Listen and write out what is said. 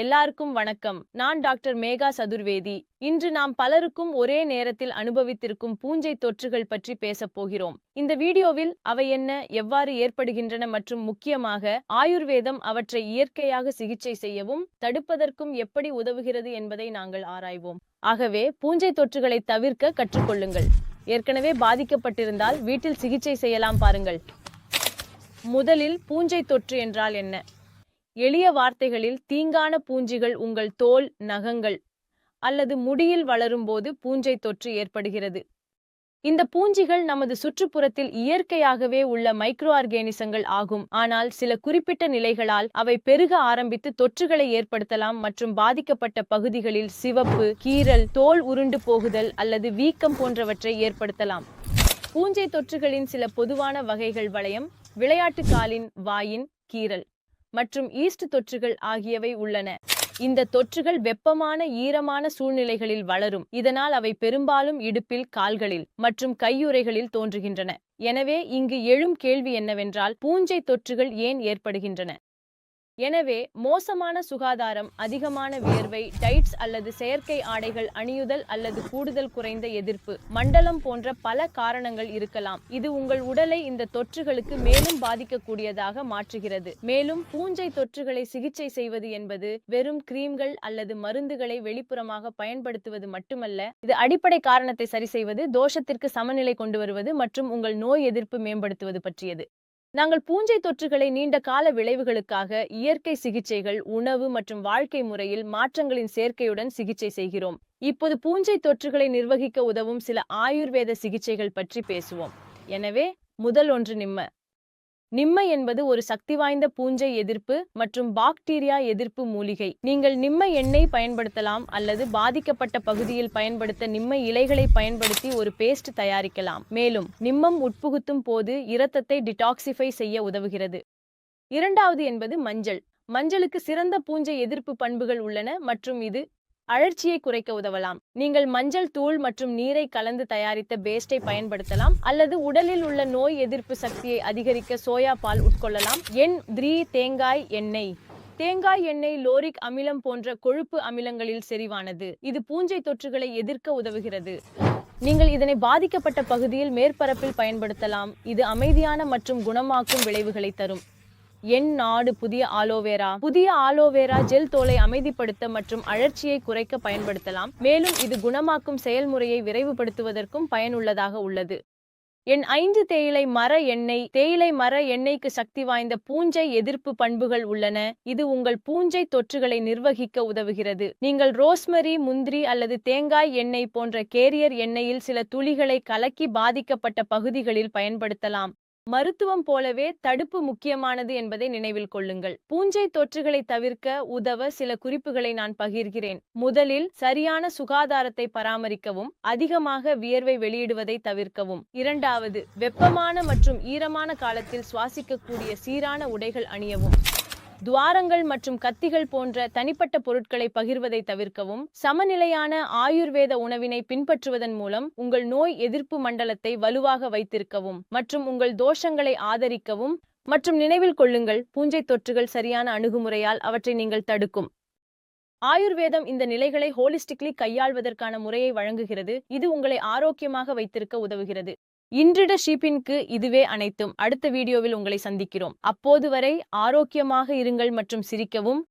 எல்லாருக்கும் வணக்கம். நான் டாக்டர் மேகா சதுர்வேதி. இன்று நாம் பலருக்கும் ஒரே நேரத்தில் அனுபவித்திருக்கும் பூஞ்சை தொற்றுகள் பற்றி பேசப் போகிறோம். இந்த வீடியோவில் அவை என்ன எவ்வாறு ஏற்படுகின்றன மற்றும் முக்கியமாக ஆயுர்வேதம் அவற்றை இயற்கையாக சிகிச்சை செய்யவும் தடுப்பதற்கும் எப்படி உதவுகிறது என்பதை நாங்கள் ஆராய்வோம். ஆகவே பூஞ்சை தொற்றுகளை தவிர்க்க கற்றுக்கொள்ளுங்கள். ஏற்கனவே பாதிக்கப்பட்டிருந்தால் வீட்டில் சிகிச்சை செய்யலாம் பாருங்கள். முதலில் பூஞ்சை தொற்று என்றால் என்ன? எளிய வார்த்தைகளில் தீங்கான பூஞ்சிகள் உங்கள் தோல் நகங்கள் அல்லது முடியில் வளரும்போது பூஞ்சை தொற்று ஏற்படுகிறது. இந்த பூஞ்சிகள் நமது சுற்றுப்புறத்தில் இயற்கையாகவே உள்ள மைக்ரோ ஆர்கேனிசங்கள் ஆகும். ஆனால் சில குறிப்பிட்ட நிலைகளால் அவை பெருக ஆரம்பித்து தொற்றுகளை ஏற்படுத்தலாம் மற்றும் பாதிக்கப்பட்ட பகுதிகளில் சிவப்பு கீறல் தோல் உருண்டு போகுதல் அல்லது வீக்கம் போன்றவற்றை ஏற்படுத்தலாம். பூஞ்சை தொற்றுகளின் சில பொதுவான வகைகள் வளையம் விளையாட்டு காலின் வாயின் கீறல் மற்றும் ஈஸ்ட் தொற்றுகள் ஆகியவை உள்ளன. இந்த தொற்றுகள் வெப்பமான ஈரமான சூழ்நிலைகளில் வளரும். இதனால் அவை பெரும்பாலும் இடுப்பில் கால்களில் மற்றும் கையுறைகளில் தோன்றுகின்றன. எனவே இங்கு எழும் கேள்வி என்னவென்றால் பூஞ்சை தொற்றுகள் ஏன் ஏற்படுகின்றன? எனவே மோசமான சுகாதாரம் அதிகமான வியர்வை டைட்ஸ் அல்லது செயற்கை ஆடைகள் அணியுதல் அல்லது கூடுதல் குறைந்த எதிர்ப்பு மண்டலம் போன்ற பல காரணங்கள் இருக்கலாம். இது உங்கள் உடலை இந்த தொற்றுகளுக்கு மேலும் பாதிக்கக்கூடியதாக மாற்றுகிறது. மேலும் பூஞ்சை தொற்றுகளை சிகிச்சை செய்வது என்பது வெறும் கிரீம்கள் அல்லது மருந்துகளை வெளிப்புறமாக பயன்படுத்துவது மட்டுமல்ல இது அடிப்படை காரணத்தை சரி செய்வது தோஷத்திற்கு சமநிலை கொண்டு வருவது மற்றும் உங்கள் நோய் எதிர்ப்பு மேம்படுத்துவது பற்றியது. நாங்கள் பூஞ்சை தொற்றுகளை நீண்ட கால விளைவுகளுக்காக இயற்கை சிகிச்சைகள் உணவு மற்றும் வாழ்க்கை முறையில் மாற்றங்களின் சேர்க்கையுடன் சிகிச்சை செய்கிறோம். இப்போது பூஞ்சை தொற்றுகளை நிர்வகிக்க உதவும் சில ஆயுர்வேத சிகிச்சைகள் பற்றி பேசுவோம். எனவே முதல் ஒன்று நிம்ம நிம்ம என்பது ஒரு சக்தி வாய்ந்த பூஞ்சை எதிர்ப்பு மற்றும் பாக்டீரியா எதிர்ப்பு மூலிகை. நீங்கள் நிம்ம எண்ணெய் பயன்படுத்தலாம் அல்லது பாதிக்கப்பட்ட பகுதியில் பயன்படுத்த நிம்ம இலைகளை பயன்படுத்தி ஒரு பேஸ்ட் தயாரிக்கலாம். மேலும் நிம்மம் உட்புகுத்தும் போது இரத்தத்தை டிடாக்சிஃபை செய்ய உதவுகிறது. இரண்டாவது என்பது மஞ்சள். மஞ்சளுக்கு சிறந்த பூஞ்சை எதிர்ப்பு பண்புகள் உள்ளன மற்றும் இது அழற்சியை குறைக்க உதவலாம். நீங்கள் மஞ்சள் தூள் மற்றும் நீரை கலந்து தயாரித்த பேஸ்டை பயன்படுத்தலாம். அல்லது உடலில் உள்ள நோய் எதிர்ப்பு சக்தியை அதிகரிக்க சோயா பால் உட்கொள்ளலாம். எண் த்ரீ தேங்காய் எண்ணெய். தேங்காய் எண்ணெய் லோரிக் அமிலம் போன்ற கொழுப்பு அமிலங்களில் செறிவானது. இது பூஞ்சை தொற்றுகளை எதிர்க்க உதவுகிறது. நீங்கள் இதனை பாதிக்கப்பட்ட பகுதியில் மேற்பரப்பில் பயன்படுத்தலாம். இது அமைதியான மற்றும் குணமாக்கும் விளைவுகளை தரும். எண் நாடு புதிய ஆலோவேரா. புதிய ஆலோவேரா ஜெல் தோலை அமைதிப்படுத்த மற்றும் அழற்சியை குறைக்க பயன்படுத்தலாம். மேலும் இது குணமாக்கும் செயல்முறையை விரைவுபடுத்துவதற்கும் பயனுள்ளதாக உள்ளது. என் ஐந்து தேயிலை மர எண்ணெய். தேயிலை மர எண்ணெய்க்கு சக்தி வாய்ந்த பூஞ்சை எதிர்ப்பு பண்புகள் உள்ளன. இது உங்கள் பூஞ்சை தொற்றுகளை நிர்வகிக்க உதவுகிறது. நீங்கள் ரோஸ்மரி முந்திரி அல்லது தேங்காய் எண்ணெய் போன்ற கேரியர் எண்ணெயில் சில துளிகளை கலக்கி பாதிக்கப்பட்ட பகுதிகளில் பயன்படுத்தலாம். மருத்துவம் போலவே தடுப்பு முக்கியமானது என்பதை நினைவில் கொள்ளுங்கள். பூஞ்சை தொற்றுகளை தவிர்க்க உதவ சில குறிப்புகளை நான் பகிர்கிறேன். முதலில் சரியான சுகாதாரத்தை பராமரிக்கவும் அதிகமாக வியர்வை வெளியிடுவதை தவிர்க்கவும். இரண்டாவது வெப்பமான மற்றும் ஈரமான காலத்தில் சுவாசிக்கக்கூடிய சீரான உடைகள் அணியவும். துவாரங்கள் மற்றும் கத்திகள் போன்ற தனிப்பட்ட பொருட்களை பகிர்வதை தவிர்க்கவும் சமநிலையான ஆயுர்வேத உணவினை பின்பற்றுவதன் மூலம் உங்கள் நோய் எதிர்ப்பு மண்டலத்தை வலுவாக வைத்திருக்கவும் மற்றும் உங்கள் தோஷங்களை ஆதரிக்கவும் மற்றும் நினைவில் கொள்ளுங்கள். பூஞ்சை தொற்றுகள் சரியான அணுகுமுறையால் அவற்றை நீங்கள் தடுக்கும். ஆயுர்வேதம் இந்த நிலைகளை ஹோலிஸ்டிக்லி கையாள்வதற்கான முறையை வழங்குகிறது. இது உங்களை ஆரோக்கியமாக வைத்திருக்க உதவுகிறது. இன்றிட ஷீப்பின்க்கு இதுவே அனைத்தும். அடுத்த வீடியோவில் உங்களை சந்திக்கிறோம். அப்போது வரை ஆரோக்கியமாக இருங்கள் மற்றும் சிரிக்கவும்.